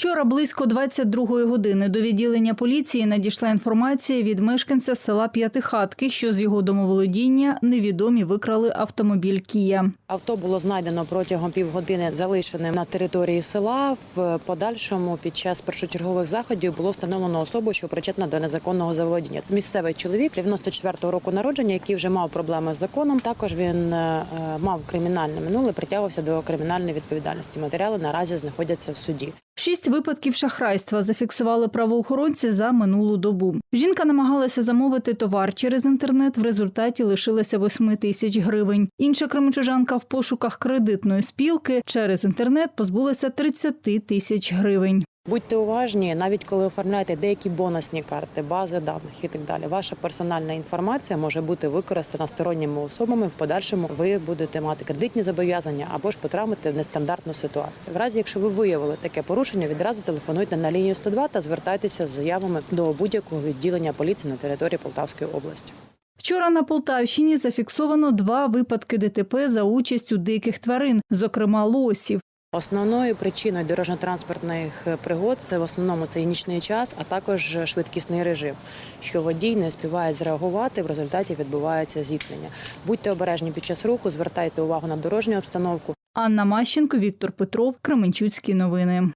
Вчора близько 22-ї години до відділення поліції надійшла інформація від мешканця села П'ятихатки, що з його домоволодіння невідомі викрали автомобіль Кія. Авто було знайдено протягом півгодини, залишене на території села. В подальшому під час першочергових заходів було встановлено особу, що причетна до незаконного заволодіння. Це місцевий чоловік 94-го року народження, який вже мав проблеми з законом. Також він е, мав кримінальне минуле, притягувався до кримінальної відповідальності. Матеріали наразі знаходяться в суді. Шість випадків шахрайства зафіксували правоохоронці за минулу добу. Жінка намагалася замовити товар через інтернет. В результаті лишилася 8 тисяч гривень. Інша кримчужанка в пошуках кредитної спілки через інтернет позбулася 30 тисяч гривень. Будьте уважні, навіть коли оформляєте деякі бонусні карти, бази даних і так далі. Ваша персональна інформація може бути використана сторонніми особами. В подальшому ви будете мати кредитні зобов'язання або ж потрапити в нестандартну ситуацію. В разі, якщо ви виявили таке порушення, відразу телефонуйте на лінію 102 та звертайтеся з заявами до будь-якого відділення поліції на території Полтавської області. Вчора на Полтавщині зафіксовано два випадки ДТП за участю диких тварин, зокрема лосів. Основною причиною дорожньо-транспортних пригод це в основному це нічний час, а також швидкісний режим, що водій не співає зреагувати. В результаті відбувається зіткнення. Будьте обережні під час руху, звертайте увагу на дорожню обстановку. Анна Мащенко, Віктор Петров, Кременчуцькі новини.